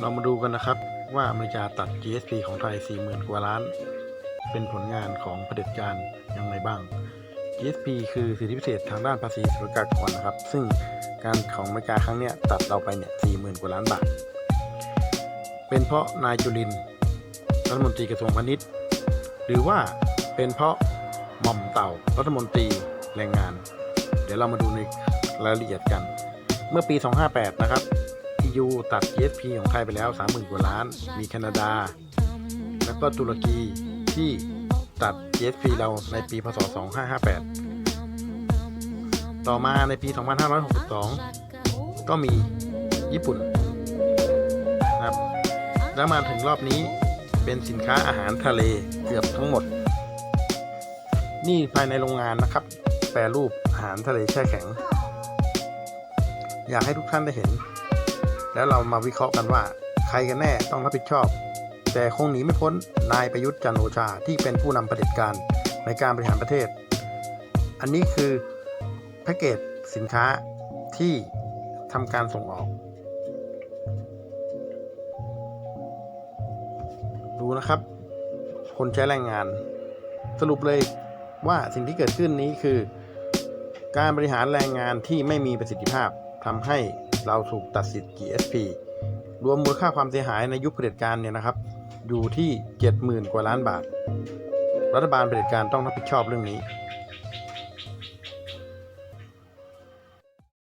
เรามาดูกันนะครับว่าอเมริกาตัด GSP ของไทย 40,000 กว่าล้าน เป็นผลงานของเผด็จการอย่างไรบ้าง GSP คือสิทธิพิเศษทางด้านภาษีศุลกากรนะครับ ซึ่งการของอเมริกาครั้งเนี้ยตัดเราไปเนี่ย 40,000 กว่าล้านบาท เป็นเพราะนายจุลินรัฐมนตรีกระทรวงพาณิชย์ หรือว่าเป็นเพราะหม่อมเต่ารัฐมนตรีแรงงาน เดี๋ยวเรามาดูในรายละเอียดกัน เมื่อปี 258 นะครับ EU ตัด GSP ของไทยไปแล้ว 30,000 กว่าล้าน มีแคนาดา แล้วก็ตุรกีที่ตัด GSP เราในปีพศ 2558 ต่อมาในปี 2562 ก็มีญี่ปุ่นนะครับ แล้วมาถึงรอบนี้เป็นสินค้าอาหารทะเลเกือบทั้งหมด นี่ภายในโรงงานนะครับ แปรรูปอาหารทะเลแช่แข็ง อยากให้ทุกท่านได้เห็น แล้วเรามาวิเคราะห์กันว่า ใครกันแน่ต้องรับผิดชอบ แต่คงหนีไม่พ้นนายประยุทธ์จันโอชาที่เป็นผู้นำเผด็จการในการบริหารประเทศ อันนี้คือแพ็กเกจสินค้าที่ทำการส่งออก ดูนะครับ คนใช้แรงงาน สรุปเลยว่าสิ่งที่เกิดขึ้นนี้คือ การบริหารแรงงานที่ไม่มีประสิทธิภาพทำให้ เราถูกตัดสิทธิ์ GSP รวมมูลค่าความเสียหายในยุคเผด็จการเนี่ยนะครับ อยู่ที่ 70,000 กว่าล้านบาท รัฐบาลเผด็จการต้องรับผิดชอบเรื่องนี้